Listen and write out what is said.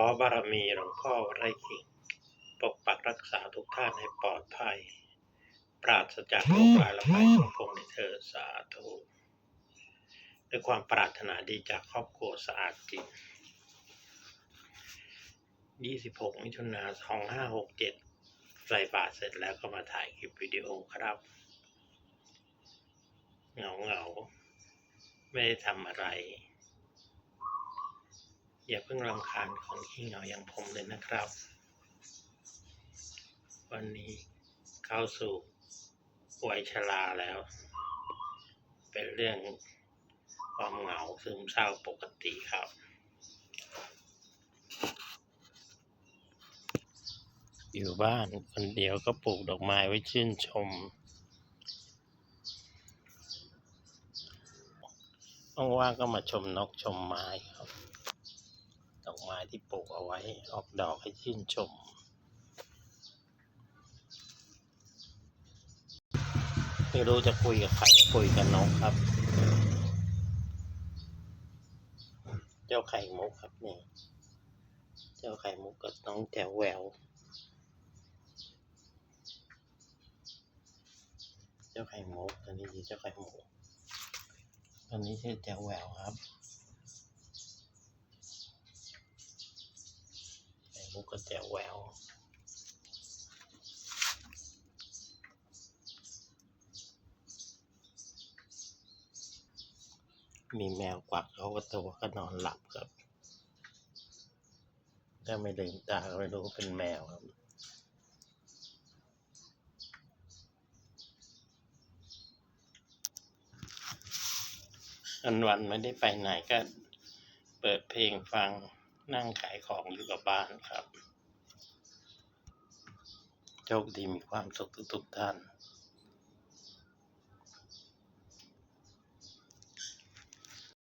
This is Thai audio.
อบารมีหลวงพ่อไร่ขิงปกปักรักษาทุกท่านให้ปลอดภัย ปราศจากโรคร้ายและภัยทุกพงในเธอสาธุด้วยความปรารถนาดีจากครอบครัวสะอาดจิต26 มิถุนา2567 ใส่บาตรเสร็จแล้วก็มาถ่ายคลิปวิดีโอครับ เหงาเหงาไม่ได้ทำอะไร อย่าเพิ่งรำคาญคนขี้เหงาอย่างผมเลยนะครับ วันนี้เข้าสู่วัยชราแล้ว เป็นเรื่องความเหงาซึมเศร้าปกติครับ อยู่บ้านคนเดียวก็ปลูกดอกไม้ไว้ชื่นชมว่างๆก็มาชมนกชมไม้ครับ ม้ที่ปลูกเอาไว้ ออกดอกให้ชื่นชม ไม่รู้จะคุยกับใครคุยกับนกครับ เจ้าไข่มุกครับนี่ เจ้าไข่มุกกับน้องแจวแหวว เจ้าไข่มุกอันนี้คือเจ้าไข่มุกอันนี้ชื่อแจวแหววครับ ไข่มุ กกับแจวแววมีแมวกวักเขาก็ตัวก็นอนหลับครับ ถ้าไม่ลืมตาก็ไม่รู้เป็นแมวครับ อันวันไม่ได้ไปไหนก็เปิดเพลงฟัง นั่งขายของอยู่กับบ้านครับ โชคดีมีความสุขทุกๆท่าน